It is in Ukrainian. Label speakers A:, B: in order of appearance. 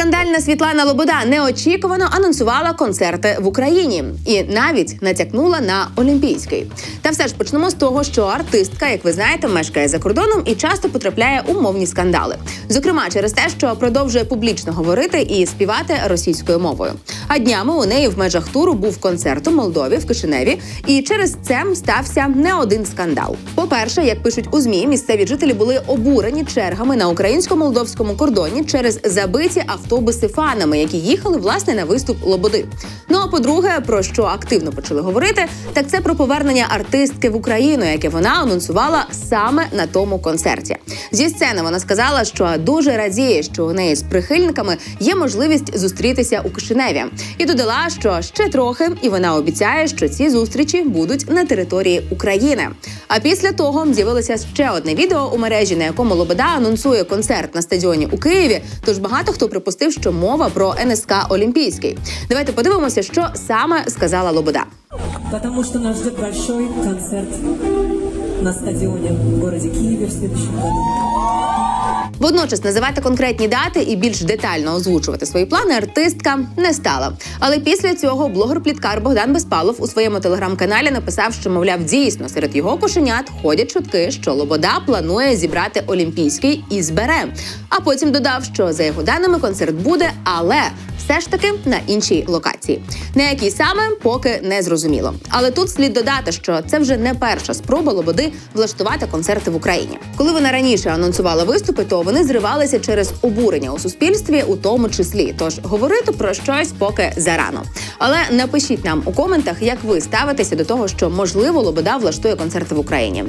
A: Скандальна Світлана Лобода неочікувано анонсувала концерти в Україні і навіть натякнула на Олімпійський. Та все ж почнемо з того, що артистка, як ви знаєте, мешкає за кордоном і часто потрапляє у мовні скандали. Зокрема, через те, що продовжує публічно говорити і співати російською мовою. А днями у неї в межах туру був концерт у Молдові в Кишиневі, і через це стався не один скандал. По-перше, як пишуть у змі, місцеві жителі були обурені чергами на українсько-молдовському кордоні через забиті автобуси фанами, які їхали власне на виступ Лободи. Ну а по-друге, про що активно почали говорити, так це про повернення артистки в Україну, яке вона анонсувала саме на тому концерті. Зі сцени вона сказала, що дуже радіє, що у неї з прихильниками є можливість зустрітися у Кишиневі, і додала, що ще трохи, і вона обіцяє, що ці зустрічі будуть на території України. А після того з'явилося ще одне відео у мережі, на якому Лобода анонсує концерт на стадіоні у Києві. Тож багато хто припустив, що мова про НСК Олімпійський. Давайте подивимося, що саме сказала Лобода.
B: Потому что нас ждет большой концерт на стадионе в городе Киеве в следующем году.
A: Водночас називати конкретні дати і більш детально озвучувати свої плани артистка не стала. Але після цього блогер-пліткар Богдан Безпалов у своєму телеграм-каналі написав, що мовляв, дійсно серед його кошенят ходять чутки, що Лобода планує зібрати Олімпійський і збере. А потім додав, що за його даними концерт буде, але все ж таки на іншій локації. На якій саме поки не зрозуміло. Але тут слід додати, що це вже не перша спроба Лободи влаштувати концерти в Україні. Коли вона раніше анонсувала виступи, то вони зривалися через обурення у суспільстві, у тому числі. Тож говорити про щось поки зарано. Але напишіть нам у коментах, як ви ставитеся до того, що можливо Лобода влаштує концерти в Україні.